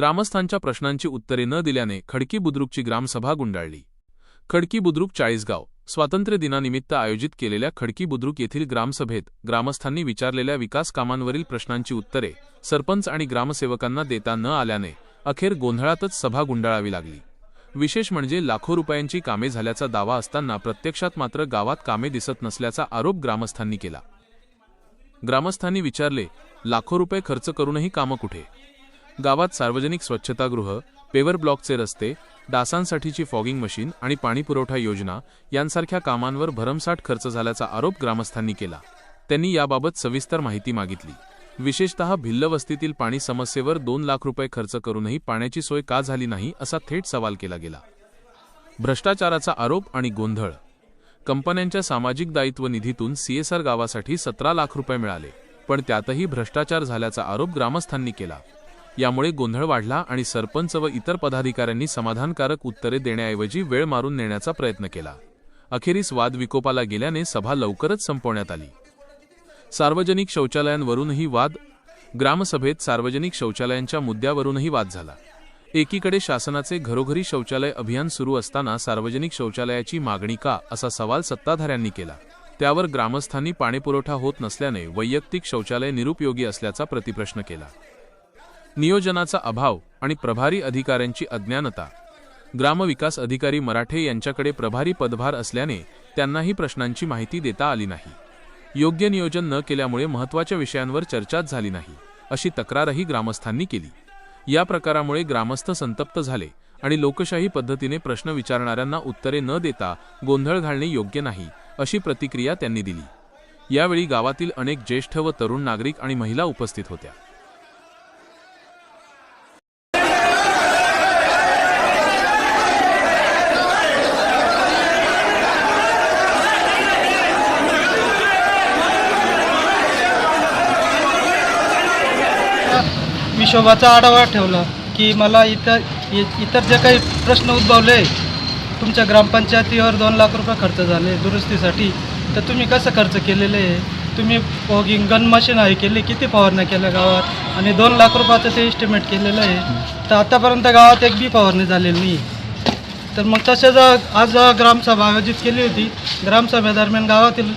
ग्रामस्थांच्या प्रश्नांची उत्तरे न दिल्याने खडकी बुद्रुकची ग्रामसभा गुंडाळली. खडकी बुद्रुक चाळीसगाव स्वातंत्र्य दिनानिमित्त आयोजित केलेल्या खडकी बुद्रुक येथील ग्रामसभेत ग्रामस्थांनी विचारलेल्या विकास कामांवरील प्रश्नांची उत्तरे सरपंच आणि ग्रामसेवकांना देता न आल्याने अखेर गोंधळातच सभा गुंडाळावी लागली. विशेष म्हणजे लाखो रुपयांची कामे झाल्याचा दावा असताना प्रत्यक्षात मात्र गावात कामे दिसत नसल्याचा आरोप ग्रामस्थांनी केला. ग्रामस्थांनी विचारले लाखो रुपये खर्च करूनही कामं कुठे? गावात सार्वजनिक स्वच्छतागृह पेवर ब्लॉकचे रस्ते डासांसाठीची फॉगिंग मशीन आणि पाणीपुरवठा योजना यांसारख्या कामांवर भरमसाठ खर्च झाल्याचा आरोप ग्रामस्थांनी केला. त्यांनी याबाबत सविस्तर माहिती मागितली. विशेषतः भिल्ल वस्तीतील पाणी समस्येवर दोन लाख रुपये खर्च करूनही पाण्याची सोय का झाली नाही असा थेट सवाल केला गेला. भ्रष्टाचाराचा आरोप आणि गोंधळ. कंपन्यांच्या सामाजिक दायित्व निधीतून सीएसआर गावासाठी सतरा लाख रुपये मिळाले पण त्यातही भ्रष्टाचार झाल्याचा आरोप ग्रामस्थांनी केला. यामुळे गोंधळ वाढला आणि सरपंच व इतर पदाधिकाऱ्यांनी समाधानकारक उत्तरे देण्याऐवजी वेळ मारून नेण्याचा प्रयत्न केला. अखेरीस वाद विकोपाला गेल्याने सभा लवकरच संपवण्यात आली. सार्वजनिक शौचालयांवरूनही वाद ग्रामसभेत सार्वजनिक शौचालयांच्या मुद्द्यावरूनही वाद झाला. एकीकडे शासनाचे घरोघरी शौचालय अभियान सुरू असताना सार्वजनिक शौचालयाची मागणी का असा सवाल सत्ताधाऱ्यांनी केला. त्यावर ग्रामस्थांनी पाणीपुरवठा होत नसल्याने वैयक्तिक शौचालय निरुपयोगी असल्याचा प्रतिप्रश्न केला. नियोजनाचा अभाव आणि प्रभारी अधिकाऱ्यांची अज्ञानता. ग्रामविकास अधिकारी मराठे यांच्याकडे प्रभारी पदभार असल्याने त्यांनाही प्रश्नांची माहिती देता आली नाही. योग्य नियोजन न केल्यामुळे महत्त्वाच्या विषयांवर चर्चाच झाली नाही अशी तक्रारही ग्रामस्थांनी केली. या प्रकारामुळे ग्रामस्थ संतप्त झाले आणि लोकशाही पद्धतीने प्रश्न विचारणाऱ्यांना उत्तरे न देता गोंधळ घालणे योग्य नाही अशी प्रतिक्रिया त्यांनी दिली. यावेळी गावातील अनेक ज्येष्ठ व तरुण नागरिक आणि महिला उपस्थित होत्या. हिशोबाचा आढावा ठेवला की मला इतर इ- इतर जे काही प्रश्न उद्भवले तुमच्या ग्रामपंचायतीवर दोन लाख रुपये खर्च झाले दुरुस्तीसाठी तर तुम्ही कसं खर्च केलेले? आहे तुम्ही फॉगिंग गन मशीन आहे केली किती फवारण्या केल्या गावात? आणि दोन लाख रुपयाचं ते एस्टिमेट केलेलं आहे. तर आतापर्यंत गावात एक बी फवारणी झालेली नाही. तर मग तसेच आज ग्रामसभा आयोजित केली होती. ग्रामसभेदरम्यान गावातील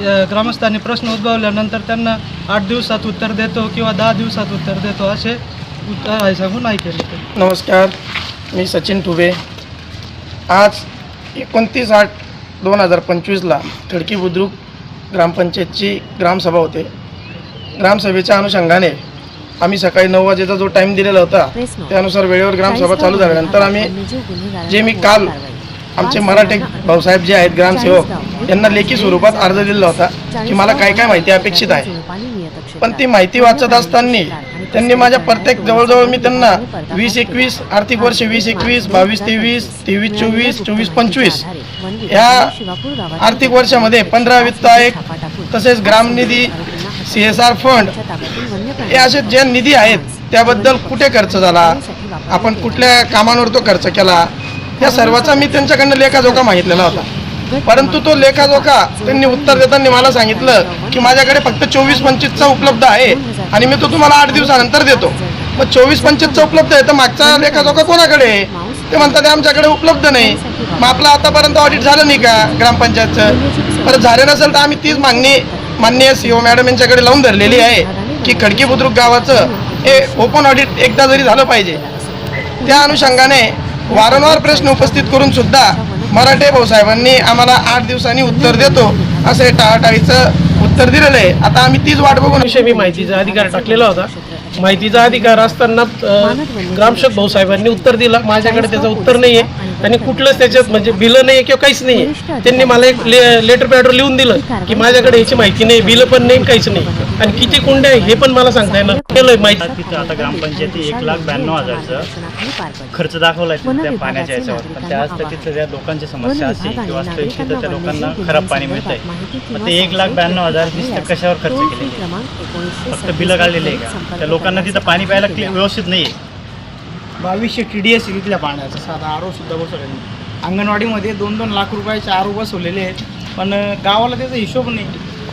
ग्रामस्थांनी प्रश्न उद्भवल्यानंतर त्यांना आठ दिवसात उत्तर देतो किंवा दहा दिवसात उत्तर देतो असे उत्तर आहे सांगून नाही केले ते. नमस्कार मी सचिन टुबे आज एकोणतीस आठ दोन हजार पंचवीसला खडकी बुद्रुक ग्रामपंचायतची ग्रामसभा होते. ग्रामसभेच्या अनुषंगाने आम्ही सकाळी नऊ वाजेचा जो टाईम दिलेला होता त्यानुसार वेळेवर ग्रामसभा चालू झाल्यानंतर आम्ही जे मी काल आमचे मराठे भाऊसाहेब जे आहेत ग्रामसेवक यांना लेखी स्वरूपात अर्ज दिलेला होता की मला काय काय माहिती अपेक्षित आहे. पण ती माहिती वाचत असताना त्यांनी माझ्या प्रत्येक जवळजवळ मी त्यांना वीस एकवीस आर्थिक वर्ष वीस एकवीस बावीस तेवीस तेवीस चोवीस चोवीस पंचवीस या आर्थिक वर्षामध्ये पंधरा वित्त आयोग तसेच ग्रामनिधी सी एस आर फंड हे असे ज्या निधी आहेत त्याबद्दल कुठे खर्च झाला? आपण कुठल्या कामांवर तो खर्च केला? या सर्वाचा मी त्यांच्याकडनं लेखाजोखा मागितलेला होता. परंतु तो लेखाजोखा त्यांनी उत्तर देताना मला सांगितलं की माझ्याकडे फक्त चोवीस पंचवीसचा उपलब्ध आहे आणि मी तो तुम्हाला आठ दिवसानंतर देतो. मग चोवीस पंचवीसचा उपलब्ध आहे तर मागचा लेखाजोखा कोणाकडे आहे? ते म्हणतात आमच्याकडे उपलब्ध नाही. मग आपलं आतापर्यंत ऑडिट झालं नाही का ग्रामपंचायतचं? परत झालं नसेल तर आम्ही तीच मागणी माननीय सी ओ मॅडम यांच्याकडे लावून धरलेली आहे की खडकी बुद्रुक गावाचं हे ओपन ऑडिट एकदा जरी झालं पाहिजे त्या अनुषंगाने वारंवार प्रश्न उपस्थित करून सुद्धा मराठे भाऊसाहेबांनी आम्हाला आठ दिवसांनी उत्तर देतो असं हे टाळाटाळीचं उत्तर दिलेलं आहे. आता आम्ही तीच वाट बघून विषयी मी माहितीचा अधिकार टाकलेला होता. माहितीचा अधिकार असताना ग्रामसेवक भाऊसाहेबांनी उत्तर दिलं. माझ्याकडे त्याचं उत्तर नाही आहे आणि कुठलंच त्याच्यात म्हणजे बिलं नाही किंवा काहीच नाही आहे त्यांनी मला एक ले लेटर पॅडवर लिहून दिलं की माझ्याकडे याची माहिती नाही बिलं पण नाही काहीच नाही. आणि किती कुंड्या आहे हे पण मला सांगता येणार केलंय माहिती तिथं आता ग्रामपंचायती एक लाख ब्याण्णव हजारचं खर्च दाखवलाय त्या पाण्याच्या याच्यावर. पण त्या असतं तिथं त्या लोकांची समस्या असेल किंवा असतं तिथं त्या लोकांना खराब पाणी मिळतंय. मग ते एक लाख ब्याण्णव हजार कशावर खर्च केले फक्त बिलं काढलेले आहे का? त्या लोकांना तिथं पाणी प्यायला क्लि- व्यवस्थित नाही आहे बावीसशे टी डी एस इथल्या पाण्याचा. साधा आरो सुद्धा बसवलेला नाही. अंगणवाडीमध्ये दोन दोन लाख रुपयाचे आरो बसवलेले आहेत. पण अं, गावाला त्याचा हिशोब नाही.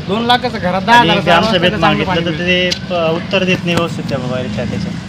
दोन लाखाचा घरात दहा आणि हजाराचा ग्रामसभेत तर चांगलं पाणी मागितलं तर. ते प- उत्तर देत नाही व्यवस्थित त्या बाबा त्या त्याच्यात.